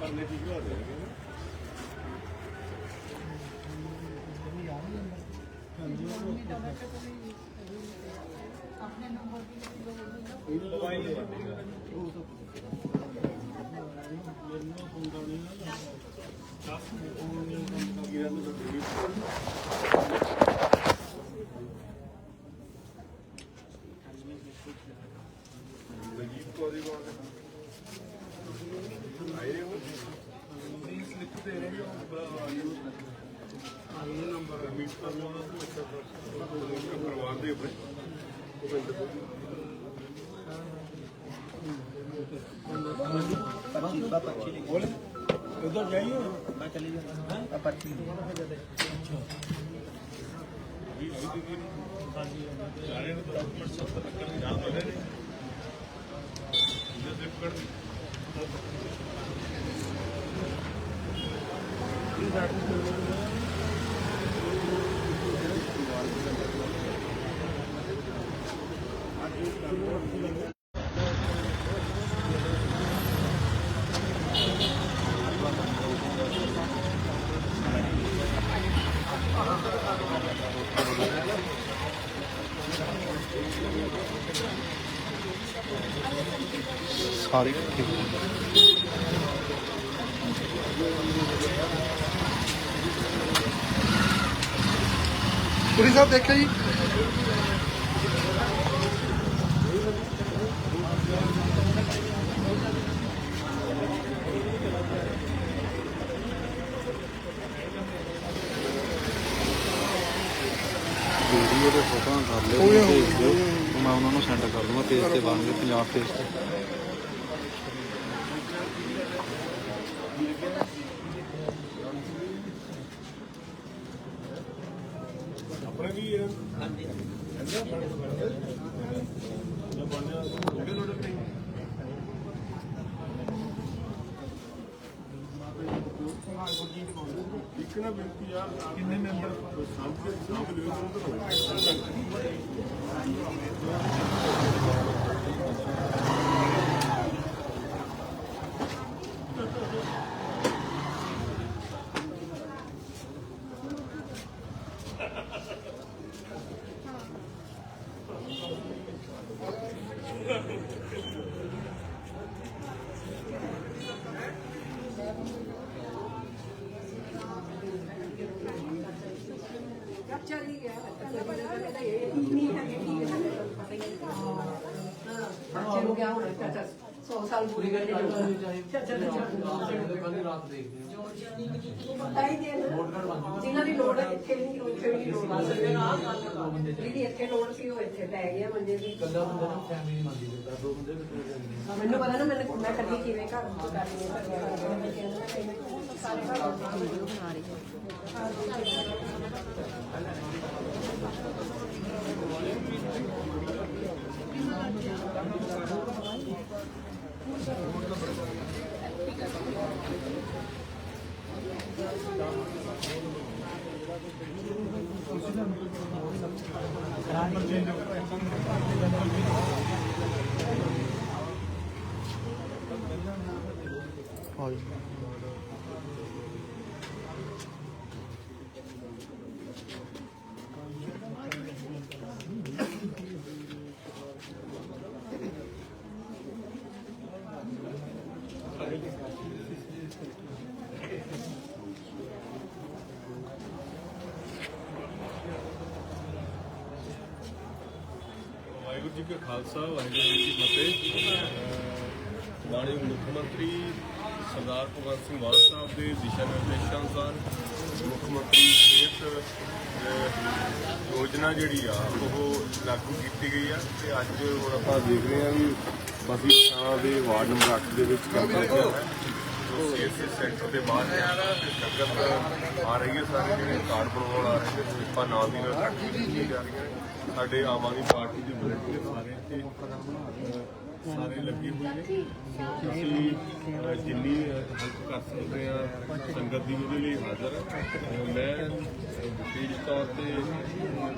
ਪਰਲੇ ਠੀਕ ਲਾ ਦੇਣਗੇ ਨਾ ਆਪਣੇ ਨੰਬਰ ਦੀ ਲੋੜ ਨਹੀਂ ਦਵਾਈ ਦੇ ਵੱਡੇਗਾ ਉਹ ਸਭ ਮੇਰੇ ਨੂੰ। ਫੋਨ ਕਰਨੀ ਨਾ ਦੱਸ ਉਹ ਨਹੀਂ ਕੰਮ ਕਰ ਰਿਹਾ ਤਾਂ ਪਰਿਵਾਰ ਦੇ ਉੱਪਰ ਪਰਚੀ ਬਾ ਪਰਚੀ ਲਿਖ ਬੋਲੇ ਉਧਰ ਜਾਈਏ ਮੈਂ ਚਲੀ ਜਾਂਦਾ ਹਾਂ ਪਰਚੀ ਅੱਛਾ ਜੀ ਜੀ ਹਾਂਜੀ ਸਾਰੇ ਡਾਕੂਮੈਂਟ ਸਭ ਤੱਕ ਇਕੱਠੇ ਪੁਰੀ ਸਾਹਿਬ ਦੇਖਿਆ ਜੀ। ਵੀਡੀਓ ਦੇ ਫੋਟੋਆਂ ਕਰ ਲਿਓ ਮੈਨੂੰ ਭੇਜ ਦਿਓ ਮੈਂ ਉਹਨਾਂ ਨੂੰ ਸੈਂਡ ਕਰ ਦੂੰਗਾ ਪੇਜ ਤੇ ਬਾਅਦ ਵਿੱਚ ਪੰਜਾਬ ਪੇਜ ਤੇ। ਆਪਣੇ ਵੀ ਹੈ ਹਾਂਜੀ ਇੱਕ ਨਾ ਬੇਨਤੀ ਯਾਰ ਕਿੰਨੇ ਮੈਂਬਰ? ਸਾਹਮਣੇ ਸਾਹਮਣੇ। ਲਿਓ ਤਾਂ ਨੂੰ ਕਿਹਾ ਹੋਣਾ ਚਾਚਾ 100 ਸਾਲ ਪੂਰੇ ਕਰਨੇ ਚਾਚਾ ਪਤਾ ਹੀ ਨਹੀਂ ਨਾ। ਜਿਨ੍ਹਾਂ ਦੀ ਲੋੜ ਹੈ ਇੱਥੇ ਵੀ ਨਹੀਂ ਉੱਥੇ ਵੀ ਲੋੜ ਜਿਹਦੀ ਇੱਥੇ ਲੋੜ ਸੀ ਉਹ ਇੱਥੇ ਪੈ ਗਿਆ ਮੰਜੇ ਦੀ। ਹਾਂ, ਮੈਨੂੰ ਪਤਾ ਨਾ ਮੈਂ ਮੈਂ ਕੱਲੀ ਕਿਵੇਂ ਘਰ ਨੂੰ ਕਰਨੀ ਹੈ ਸਾਰੇ ਘਰ ਬਣਾ ਰਹੀ ਹੈ ਆ ਵਾਹਿਗੁਰੂ ਜੀ ਕਾ ਖਾਲਸਾ, ਵਾਹਿਗੁਰੂ ਜੀ ਕੀ ਫਤਿਹ। ਅਹ ਮੁੱਖ ਮੰਤਰੀ ਸਰਦਾਰ ਭਗਵੰਤ ਸਿੰਘ ਮਾਨ ਸਾਹਿਬ ਦੇ ਦਿਸ਼ਾ ਨਿਰਦੇਸ਼ਾਂ ਅਨੁਸਾਰ ਮੁੱਖ ਮੰਤਰੀ ਸਿਹਤ ਯੋਜਨਾ ਜਿਹੜੀ ਆ, ਉਹ ਲਾਗੂ ਕੀਤੀ ਗਈ ਆ ਤੇ ਅੱਜ ਹੁਣ ਆਪਾਂ ਦੇਖ ਰਹੇ ਹਾਂ ਵੀ ਬਸੀ ਥਾਂ ਦੇ ਵਾਰਡ ਨੰਬਰ 8 ਦੇ ਵਿੱਚ ਕੰਮ ਚੱਲ ਰਿਹਾ ਹੈ ਸੀਐਸਸੀ ਸੈਂਟਰ ਦੇ ਬਾਹਰ ਤੇ ਸੰਗਤ ਆ ਰਹੀ ਹੈ ਸਾਰੇ ਜਿਹੜੇ ਕਾਰਡ ਬਣਾਉਣ ਆ ਰਹੇ ਨੇ ਸਲਿੱਪਾਂ ਨਾਲ ਦੀ ਨਾਲ ਕੱਟ ਕੇ ਜਾ ਰਹੀਆਂ ਨੇ। ਸਾਡੇ ਆਮ ਆਦਮੀ ਪਾਰਟੀ ਦੇ ਵੋਲੰਟੀਅਰ ਸਾਰੇ ਇੱਥੇ ਸਾਰੇ ਲੱਗੇ ਹੋਏ ਨੇ। ਸੋ ਜਿੰਨੀ ਹੈਲਪ ਕਰ ਸਕਦੇ ਆ, ਸੰਗਤ ਦੀ ਉਹਦੇ ਲਈ ਹਾਜ਼ਰ ਮੈਂ ਵਿਸ਼ੇਸ਼ ਤੌਰ ਤੇ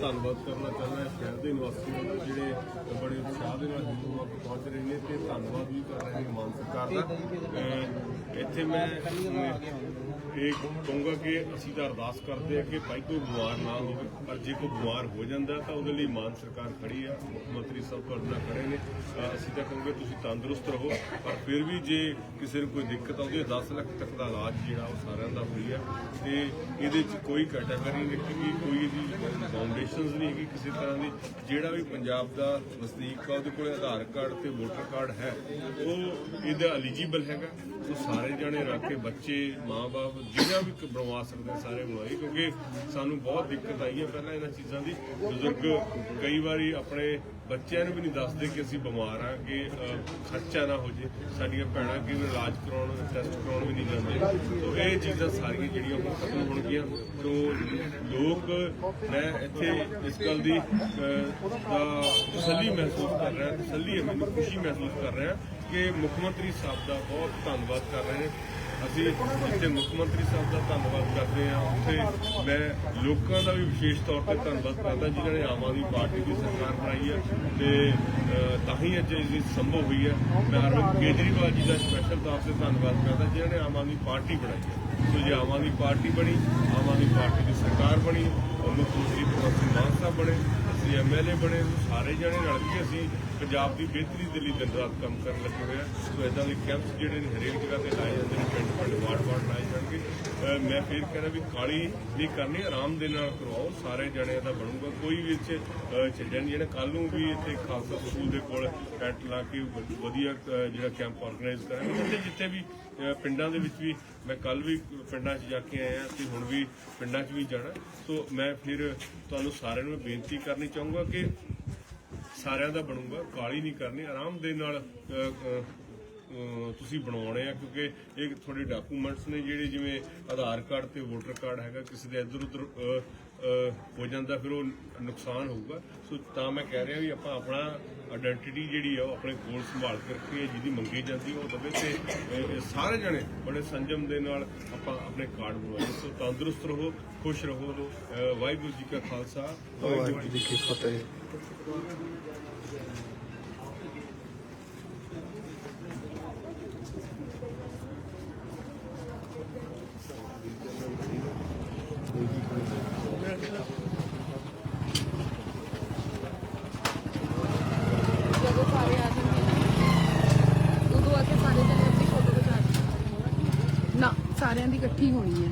ਧੰਨਵਾਦ ਕਰਨਾ ਚਾਹੁੰਦਾ ਸ਼ਹਿਰ ਦੇ ਨਿਵਾਸੀਆਂ ਦਾ ਜਿਹੜੇ ਬੜੇ ਉਤਸ਼ਾਹ ਦੇ ਨਾਲ ਹਿੰਦੂ ਮਤ ਪਹੁੰਚ ਰਹੇ ਨੇ, ਤੇ ਧੰਨਵਾਦ ਵੀ ਕਰ ਰਹੇ ਨੇ ਮਾਨ ਸਰਕਾਰ ਦਾ ਇੱਥੇ ਮੈਂ ਅਹ, ਕਹੂੰਗਾ ਕਿ ਅਸੀਂ ਤਾਂ ਅਰਦਾਸ ਕਰਦੇ ਆ ਕਿ ਭਾਈ ਕੋਈ ਬਿਮਾਰ ਨਾ ਹੋਵੇ ਪਰ ਜੇ ਕੋਈ ਬਿਮਾਰ ਹੋ ਜਾਂਦਾ ਤਾਂ ਉਹਦੇ ਲਈ ਮਾਨ ਸਰਕਾਰ ਖੜੀ ਆ ਮੁੱਖ ਮੰਤਰੀ ਸਾਹਿਬ ਤੁਹਾਡੇ ਨਾਲ ਖੜੇ ਨੇ। ਅਸੀਂ ਤਾਂ ਕਹੂੰਗੇ ਤੁਸੀਂ ਤੰਦਰੁਸਤ ਰਹੋ ਪਰ ਫਿਰ ਵੀ ਜੇ ਕਿਸੇ ਨੂੰ ਕੋਈ ਦਿੱਕਤ ਆਉਂਦੀ ਹੈ 10 ਲੱਖ ਤੱਕ ਦਾ ਇਲਾਜ ਜਿਹੜਾ ਉਹ ਸਾਰਿਆਂ ਦਾ ਫ੍ਰੀ ਆ। ਤੇ ਇਹਦੇ 'ਚ ਕੋਈ ਕੈਟਾਗਰੀ ਨਹੀਂ ਰੱਖੀ ਕੋਈ ਇਹਦੀ ਫਾਊਂਡੇਸ਼ਨਸ ਨਹੀਂ ਹੈਗੀ ਕਿਸੇ ਤਰ੍ਹਾਂ ਦੀ। ਜਿਹੜਾ ਵੀ ਪੰਜਾਬ ਦਾ ਵਸਨੀਕ ਆ ਉਹਦੇ ਕੋਲੇ ਆਧਾਰ ਕਾਰਡ ਤੇ ਵੋਟਰ ਕਾਰਡ ਹੈ ਉਹ ਇਹਦਾ ਐਲੀਜੀਬਲ ਹੈਗਾ। ਉਹ ਸਾਰੇ ਜਣੇ ਰੱਖ ਕੇ ਬੱਚੇ ਮਾਪੇ ਜਿਹੜਾ ਵੀ ਬਣਵਾ ਸਕਦੇ ਸਾਰੇ ਬਣਵਾਏ ਕਿਉਂਕਿ ਸਾਨੂੰ ਬਹੁਤ ਦਿੱਕਤ ਆਈ ਹੈ ਪਹਿਲਾਂ ਇਹਨਾਂ ਚੀਜ਼ਾਂ ਦੀ। ਬਜ਼ੁਰਗ ਕਈ ਵਾਰੀ ਆਪਣੇ ਬੱਚਿਆਂ ਨੂੰ ਵੀ ਨਹੀਂ ਦੱਸਦੇ ਕਿ ਅਸੀਂ ਬਿਮਾਰ ਆ, ਕਿ ਖਰਚਾ ਨਾ ਹੋ ਜੇ। ਸਾਡੀਆਂ ਭੈਣਾਂ ਕਈ ਇਲਾਜ ਕਰਾਉਣ ਟੈਸਟ ਕਰਾਉਣ ਵੀ ਨਹੀਂ ਜਾਂਦੇ। ਸੋ ਇਹ ਚੀਜ਼ਾਂ ਸਾਰੀਆਂ ਜਿਹੜੀਆਂ ਹੁਣ ਖਤਮ ਹੋਣਗੀਆਂ ਸੋ ਲੋਕ, ਮੈਂ ਇੱਥੇ ਇਸ ਗੱਲ ਦੀ ਤਸੱਲੀ ਮਹਿਸੂਸ ਕਰ ਰਿਹਾ, ਤਸੱਲੀ ਹੈ, ਮੈਨੂੰ ਖੁਸ਼ੀ ਮਹਿਸੂਸ ਕਰ ਰਿਹਾ ਕਿ ਮੁੱਖ ਮੰਤਰੀ ਸਾਹਿਬ ਦਾ ਬਹੁਤ ਧੰਨਵਾਦ ਕਰ ਰਹੇ ਨੇ। ਅਸੀਂ ਜਿੱਥੇ ਮੁੱਖ ਮੰਤਰੀ ਸਾਹਿਬ ਦਾ ਧੰਨਵਾਦ ਕਰਦੇ ਹਾਂ। ਉੱਥੇ ਮੈਂ ਲੋਕਾਂ ਦਾ ਵੀ ਵਿਸ਼ੇਸ਼ ਤੌਰ ਤੇ ਧੰਨਵਾਦ ਕਰਦਾ, ਜਿਨ੍ਹਾਂ ਨੇ ਆਮ ਆਦਮੀ ਪਾਰਟੀ ਦੀ ਸਰਕਾਰ ਬਣਾਈ ਹੈ ਤੇ ਤਾਂ ਹੀ ਅੱਜ ਇਹ ਸੰਭਵ ਹੋਈ ਹੈ। ਮੈਂ ਅਰਵਿੰਦ ਕੇਜਰੀਵਾਲ ਜੀ ਦਾ ਸਪੈਸ਼ਲ ਤੌਰ ਤੇ ਧੰਨਵਾਦ ਕਰਦਾ, ਜਿਨ੍ਹਾਂ ਨੇ ਆਮ ਆਦਮੀ ਪਾਰਟੀ ਬਣਾਈ ਹੈ। ਸੋ ਜੇ ਆਮ ਆਦਮੀ ਪਾਰਟੀ ਬਣੀ, ਆਮ ਆਦਮੀ ਪਾਰਟੀ ਦੀ ਸਰਕਾਰ ਬਣੀ, ਔਰ ਮੁੱਖ ਮੰਤਰੀ ਭਗਵੰਤ ਸਿੰਘ ਮਾਨ ਸਾਹਿਬ ਬਣੇ ਅਸੀਂ ਐਮਐਲਏ ਬਣੇ ਸਾਰੇ ਜਣੇ ਰਲ ਕੇ ਅਸੀਂ ਪੰਜਾਬ ਦੀ ਬਿਹਤਰੀ ਦੇ ਲਈ ਦਿਨ ਰਾਤ ਕੰਮ ਕਰਨ ਲੱਗੇ ਹੋਏ ਆ। ਸੋ ਇਦਾਂ ਦੇ ਕੈਂਪਸ ਜਿਹੜੇ ਨੇ ਹਰੇਕ ਜਗ੍ਹਾ ਤੇ ਲਾਏ ਜਾਂਦੇ ਨੇ ਪਿੰਡ ਪਿੰਡ ਵਾਰਡ ਵਾਰਡ ਲਾਏ ਜਾਣਗੇ। ਅਹ ਮੈਂ ਫੇਰ ਕਹਿੰਦਾ ਵੀ ਕਾਲੀ ਨਹੀਂ ਕਰਨੀ ਆਰਾਮ ਦੇ ਨਾਲ ਕਰਵਾਓ ਸਾਰੇ ਜਣਿਆਂ ਦਾ ਬਣੂਗਾ। ਕੋਈ ਵੀ ਇੱਥੇ ਅਹ, ਛੱਡਿਆ ਨਹੀਂ ਜਿਹੜਾ ਕੱਲ ਨੂੰ ਵੀ ਇੱਥੇ ਖਾਲਸਾ ਸਕੂਲ ਦੇ ਕੋਲ ਟੈਂਟ ਲਾ ਕੇ ਵਧੀਆ ਜਿਹੜਾ ਕੈਂਪ ਆਰਗੇਨਾਈਜ਼ ਕਰਾਂਗੇ ਜਿੱਥੇ ਵੀ ਪਿੰਡਾਂ ਦੇ ਵਿੱਚ ਵੀ ਮੈਂ ਕੱਲ ਵੀ ਪਿੰਡਾਂ 'ਚ ਜਾ ਕੇ ਆਇਆ ਤੇ ਹੁਣ ਵੀ ਪਿੰਡਾਂ 'ਚ ਵੀ ਜਾਣਾ। ਸੋ ਮੈਂ ਫਿਰ ਤੁਹਾਨੂੰ ਸਾਰਿਆਂ ਨੂੰ ਬੇਨਤੀ ਕਰਨੀ ਚਾਹੂੰਗਾ ਕਿ ਸਾਰਿਆਂ ਦਾ ਬਣੂਗਾ, ਕਾਲੀ ਨਹੀਂ ਕਰਨੀ, ਆਰਾਮ ਦੇ ਨਾਲ ਤੁਸੀਂ ਬਣਾਉਣੇ ਆ ਕਿਉਂਕਿ ਇਹ ਤੁਹਾਡੇ ਡਾਕੂਮੈਂਟਸ ਨੇ ਜਿਹੜੇ ਜਿਵੇਂ ਆਧਾਰ ਕਾਰਡ ਤੇ ਵੋਟਰ ਕਾਰਡ ਹੈਗਾ, ਕਿਸੇ ਦੇ ਇੱਧਰ ਉੱਧਰ ਹੋ ਜਾਂਦਾ, ਫਿਰ ਉਹ ਨੁਕਸਾਨ ਹੋਊਗਾ। ਸੋ ਤਾਂ ਮੈਂ ਕਹਿ ਰਿਹਾ ਵੀ ਆਪਾਂ ਆਪਣਾ ਆਇਡੈਂਟੀਟੀ ਜਿਹੜੀ ਆ, ਉਹ ਆਪਣੇ ਕੋਲ ਸੰਭਾਲ ਕੇ ਰੱਖੀਏ, ਜਿਹਦੀ ਮੰਗੀ ਜਾਂਦੀ ਉਹ ਦਵੇ ਤੇ ਸਾਰੇ ਜਣੇ ਬੜੇ ਸੰਜਮ ਦੇ ਨਾਲ ਆਪਾਂ ਆਪਣੇ ਕਾਰਡ ਬਣਵਾਈਏ। ਸੋ ਤੰਦਰੁਸਤ ਰਹੋ, ਖੁਸ਼ ਰਹੋ। ਵਾਹਿਗੁਰੂ ਜੀ ਕਾ ਖਾਲਸਾ, ਵਾਹਿਗੁਰੂ ਜੀ ਕੀ ਫਤਿਹ। ਜਦੋਂ ਸਾਰੇ ਆ ਜਾਣਗੇ ਉਦੋਂ ਆ ਕੇ ਸਾਰੇ ਜਣੇ ਆਪਣੀ ਫੋਟੋ ਖਿਚਾ ਨਾ, ਸਾਰਿਆਂ ਦੀ ਇਕੱਠੀ ਹੋਣੀ ਹੈ।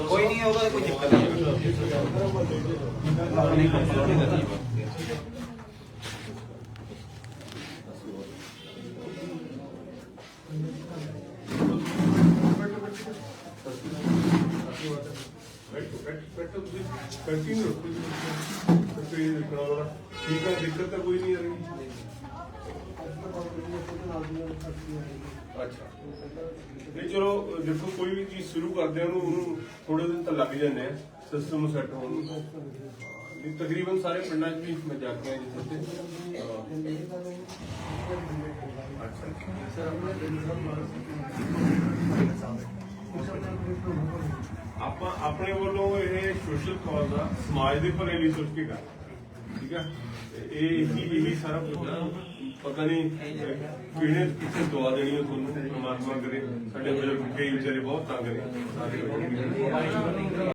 ਕੋਈ ਨਹੀਂ, ਉਹਦਾ ਕੋਈ ਦਿੱਕਤ ਨਹੀਂ। ਕੰਟੀਨਿਊ ਕੰਟੀਨਿਊ ਕਰਾਉਣਾ ਠੀਕ ਹੈ, ਦਿੱਕਤ ਤਾਂ ਕੋਈ ਨਹੀਂ ਆ ਰਹੀ ਅੱਛਾ। ਨਹੀਂ, ਚਲੋ, ਦੇਖੋ, ਕੋਈ ਵੀ ਚੀਜ਼ ਸ਼ੁਰੂ ਕਰਦੇ ਆ, ਉਹਨੂੰ ਉਹਨੂੰ ਥੋੜੇ ਦਿਨ ਤਾਂ ਲੱਗ ਜਾਂਦੇ ਆ ਸਿਸਟਮ ਨੂੰ ਸੈੱਟ ਹੋਣ ਨੂੰ। ਨਹੀਂ, ਤਕਰੀਬਨ ਸਾਰੇ ਪਿੰਡਾਂ 'ਚ ਵੀ ਮੈਂ ਜਾ ਕੇ ਆਇਆ ਜਿੱਥੇ ਤੇ ਆਪਾਂ ਆਪਣੇ ਵੱਲੋਂ ਇਹ ਸੋਸ਼ਲ ਕਾਜ਼ ਆ ਸਮਾਜ ਦੇ ਭਲੇ ਲਈ ਸੋਚ ਕੇ ਕਰ ਠੀਕ ਆ? ਤੇ ਇਹ ਹੀ ਇਹੀ ਸਾਰਾ ਕੁਝ ਪਤਾ ਨਹੀਂ ਅਹ, ਕਿਹਨੇ ਕਿੱਥੇ ਦੁਆ ਦੇਣੀ ਹੈ ਤੁਹਾਨੂੰ ਪਰਮਾਤਮਾ ਕਰੇ ਸਾਡੇ ਬਜ਼ੁਰਗ ਕਈ ਵਿਚਾਰੇ ਬਹੁਤ ਤੰਗ ਨੇ। ਸਾਰੇ